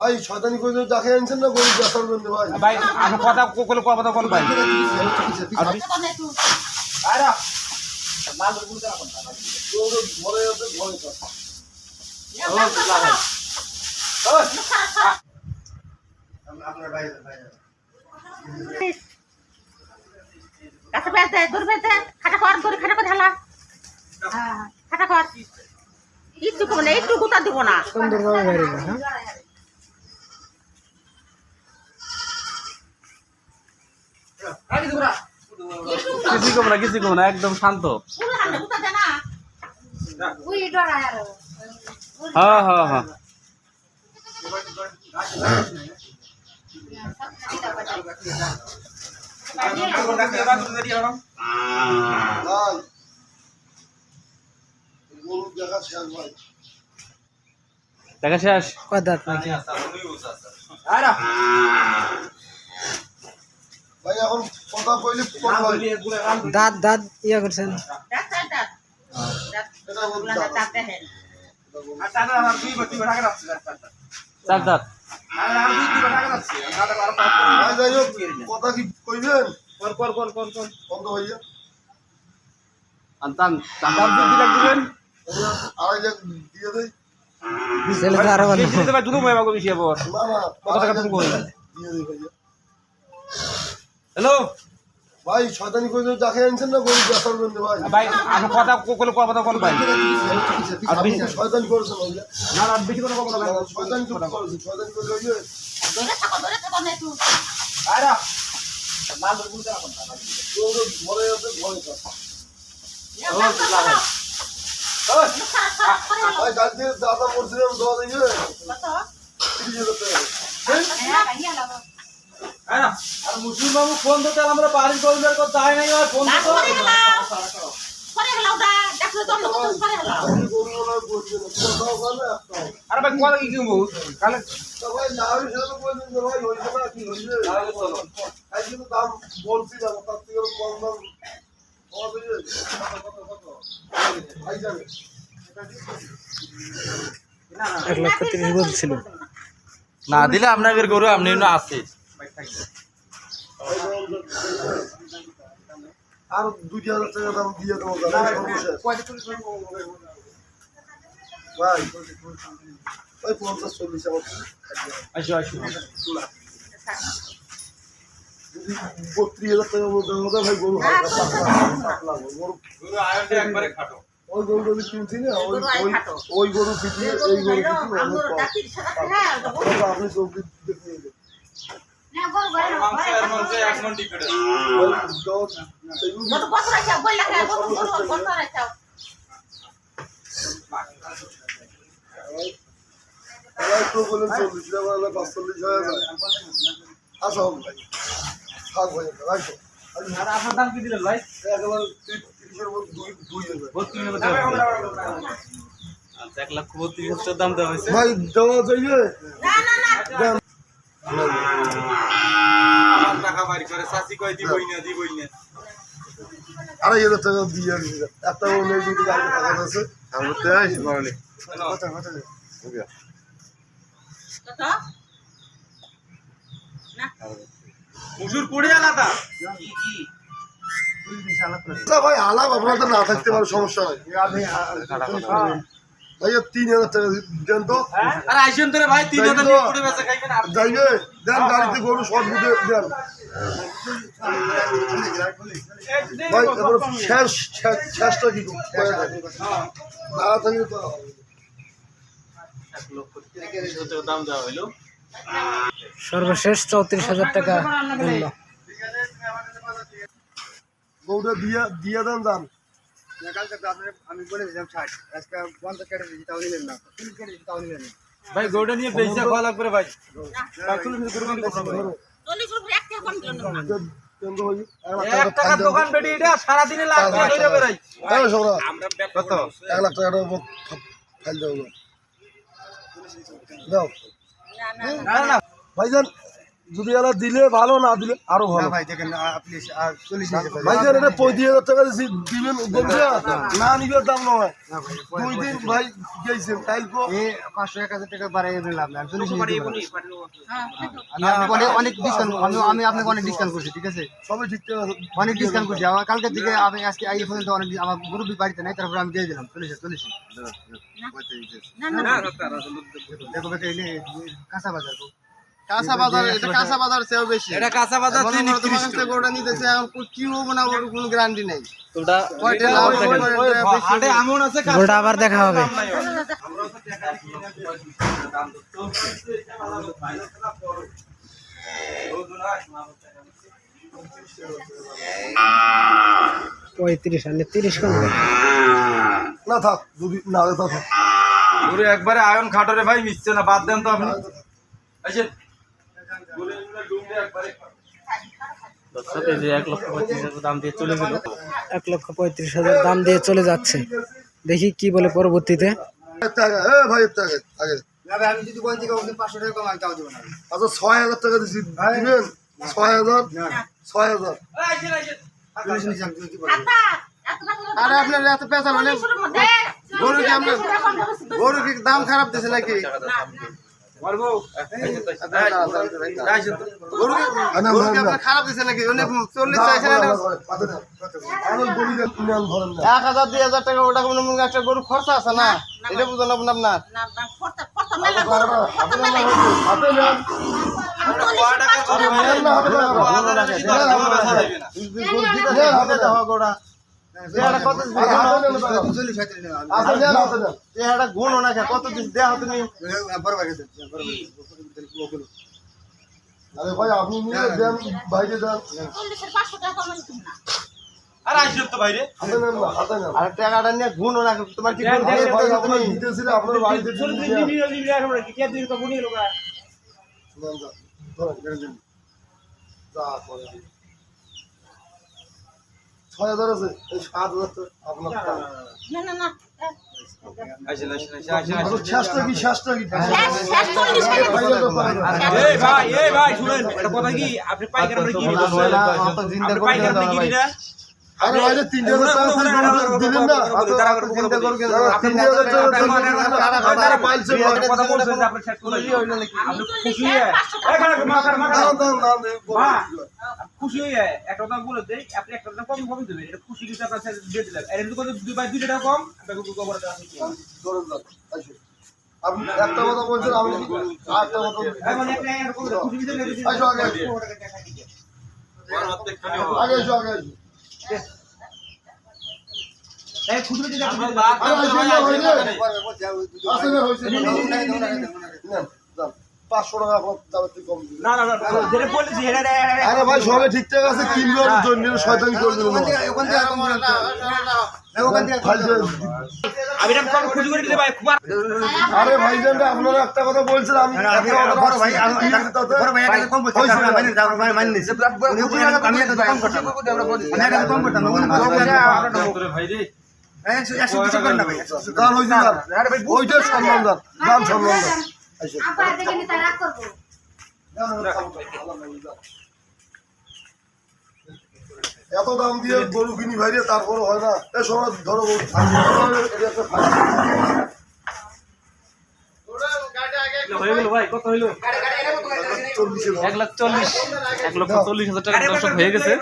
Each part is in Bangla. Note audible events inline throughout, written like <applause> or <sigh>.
ভাই শয়তানি করে যাকে আনছেন না গরিব বেসার বন্ধু ভাই। ভাই আমার কথা কোলে কথা কোন ভাই। আরে ঘরে বেঁধে দূর বেঁধে খাটা কর দূরে খাটা করে ঢালা হ্যাঁ, খাটা কর। একটু কমে একটু গুতা দিব না। সুন্দরভাবে বেরিয়ে হ্যাঁ? কিছু কম না কিছু কম না একদম শান্ত। আরও হ্যাঁ হ্যাঁ হ্যাঁ। দেখা শেষ? কয় দাঁত নাকি ভাই এখন কথা কইলে দাঁত দাঁত ইয়া করছেন। চার দাঁত। ভাই যাই হোক কথা কি কইবেন? বন্ধ ভাইয়া আর আড়াই লাখ দিয়ে দেই। আরও ভালো। দুটো বেশি আবার কত টাকা তুমি কই? দিয়ে দেই ভাইয়া। হ্যালো? ভাই শয়তানি করে যাকে আনছেন না গরিব বেসার বন্ধু ভাই। ভাই আমার কথা কোলে কথা কোন ভাই। আর বেশি শয়তানি ভাইয়া না না বেশি কথা বলব না ভাই। শয়তানি তো করেছেন? শয়তানি করে ওই দূরে থাকো দূরে থাকো না। একটু আরে গরু ঘরে আছে ঘরে থাক। ভাই গাছ দিয়ে দাদা পড়ছিলাম দোয়া দিয়ে। তিরিশ হাজার টাকা আর মুসলিম বাবু ফোন দিতে আমরা বাড়ির কর্মীদের কথা হয় নাই ফোন দিতে করে গেলাও দা দেখলে তো লোক করে একটাও আরে ভাই কথা কি কিনবো কালে তা ভাই না হলে সেটা তো ভাই হইছে না কি হইছে আজ কিন্তু দাম বলছি না তার থেকে কম দাম। যাবে কত কত কত? ভাই যাবে। এক লক্ষ তিরিশ বলছিল। না দিলে আপনাদের গরু আপনি আছে। আর দুই হাজার টাকা দাম দিয়ে দেবো ভাই ওই পঞ্চাশ চল্লিশ আমার বত্রিশ হাজার টাকা ভাই গরু হালকা পাতলা পাতলা গরু ওই গরু যদি কিনছি না ওই গরু আয় ওই গরু আপনি চোখ আপনার দাম কি দিলেন ভাই আচ্ছা এক লক্ষ বত্রিশ হাজার দাম দেওয়া হয়েছে ভাই দেওয়া যাইবে না না না দেন আলাদা ভাই আলাপ আপনার না থাকতে পারে সমস্যা নাই। ভাইয়া তিন হাজার টাকা দেন তো। আর আইসেন তোরে ভাই তিন হাজার নিয়ে বেচা খাইবেন আর যাইবে? দেন গাড়িতে গরু শর্ট দেন। ভাই শেষ শেষটা কি থাকলে তো। সর্বশেষ চৌত্রিশ হাজার টাকা গরুটা দিয়ে দিয়ে দেন দান আমি বলে দিলাম ষাট আজকে পঞ্চাশ কেটে দিচ্ছি তাও নিলেন না। তিরিশ কেটে দিচ্ছি তাও নিলেন না। ভাই গরুটা নিয়ে বেচা খাওয়া লাগবে টাকা তো ভাই এক টাকা দোকান বেটি এটা সারাদিনে লাখ টাকা ধরে বেড়াই কত? এক লাখ টাকাটা ফাইল দেবো। দাও। না না। ভাইজান যদি এরা দিলে ভালো না দিলে আরও ভালো। ভাই দেখেন আপনি আর চল্লিশ নিয়ে যেতে ভাই এটা পঁয়ত্রিশ হাজার টাকা দিছি দিবেন বলছে না নিবে দাম নয় দুই দিন ভাই গেছেন কালকে পাঁচশো এক হাজার টাকা বাড়াই লাভ নাই। চল্লিশ নিয়ে যেতে পারি। হ্যাঁ, আমি আপনাকে অনেক ডিসকাউন্ট আমি আমি আপনাকে অনেক ডিসকাউন্ট করছি ঠিক আছে? সবই ঠিকঠাক অনেক ডিসকাউন্ট করছি। আমার কালকের দিকে আমি আজকে এই পর্যন্ত অনেক আমার মুরব্বী বাড়িতে নাই তারপরে আমি দিয়ে দিলাম। চল্লিশ চল্লিশ না না না দেখো কাঁচা বাজার। কাঁচা বাজার এটা কাঁচা বাজার চেয়েও বেশি। এটা কাঁচা বাজার নিতেছে এখন কি হব না ওর কোনো গ্যারান্টি নেই। তোটা কয়টা লাভ হবে, কয়টা বেশি হাটে এমন আছে গোটা আবার দেখা হবে। পঁয়ত্রিশ আর তিরিশ না থাক যদি না থাক। একবারে আয়ন খাটরে ভাই মিশছে না বাদ দেন তো আপনি। আসেন এক লক্ষ পঁয়ত্রিশ হাজার দাম দিয়ে চলে যাচ্ছে। দেখি কি বলে পরবর্তীতে। আচ্ছা ছয় হাজার টাকা দিছি। দিবেন? ছয় হাজার? ছয় হাজার। হলো আরে আপনার এত পেঁচা মানে চল্লিশের মধ্যে গরু কি আপনার গরু কি দাম খারাপ দিছে নাকি? এক হাজার দুই হাজার টাকা ওটা কোনো একটা গরু খরচা আছে না এটা বুঝলেন আপনার আপনার গুণ না কত দিছে দেওয়া তুমি বড় গেছে আরে ভাই আপনি নিয়ে দেন বাইরে দেন। চল্লিশের পাঁচশো টাকা কমাই তুমি না। আর আসেন তো বাইরে। হাতে নেন না হাতে নেন। আর টাকাটা নিয়ে গুণ না তোমার কি আপনার বাড়িতে দিয়ে নিয়ে নেন, যান। ধরেন, ধরেন, ধরেন। যা করে। ছয় হাজার আছে এই সাত হাজার আপনার না না না আচ্ছা, আপনি পাইকার কিনি না আরে ভাই তিনটে দিবেন না? আপনি আপনি খুশি হয়ে হয়ে একটা কথা বলে দেই আপনি একটা কথা কম কম দেবেন। এটা খুশি কিন্তু আপনার সাথে দিয়ে দিলাম। এর যদি দুই বাই দুই টাকা কম আপনাকে গুগল করে দেওয়া। আপনি একটা কথা বলছেন আমি আরেকটা কথা বলছি। মানে একটা একটা কথা খুশি দিতে লাগে আসো আগে আগে এসো আগে এই খুশি দিতে আপনি আরে আসো না ভাই রে। না, না, পাঁচশো টাকা আপনার কম না না না যেটা বলেছি আরে ভাই সবে ঠিকঠাক আছে জন্য শয়তানি করে আরে আপনারা একটা কথা বলছেন আমি। মানি মানি নিছি। উনি উপরে আমি কম করতাম। আমি একটা কম করতাম, উনি বলছে, ভাই রে "এই, একশো- একশো কিছু করেন না ভাই, একশো কিছু গান হয়েছে গান। ওইটাই সম্মান দান সম্মান দান আচ্ছা। আপা দেখে করব। এত দাম দিয়ে গরু কিনি ভাইরে তারপরে হয় না। এ সময় ধরো। হয়ে গেল ভাই কত হইল এক লাখ চল্লিশ। এক লক্ষ চল্লিশ হাজার টাকা দর্শক হয়ে গেছে।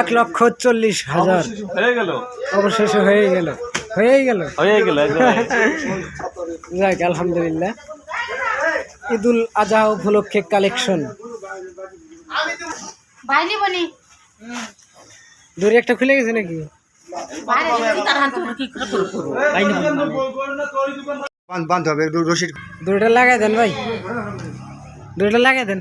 এক লক্ষ চল্লিশ হাজার। হয়ে গেল। অবশেষে হয়ে গেল। হয়ে গেল। হয়ে গেল <laughs> যাক আলহামদুলিল্লাহ। ঈদুল আজহা উপলক্ষে কালেকশন দড়ি একটা খুলে গেছে নাকি? বাঁধতে হবে, রশিদ। দড়িটা লাগাই দেন ভাই। দড়িটা লাগাই দেন।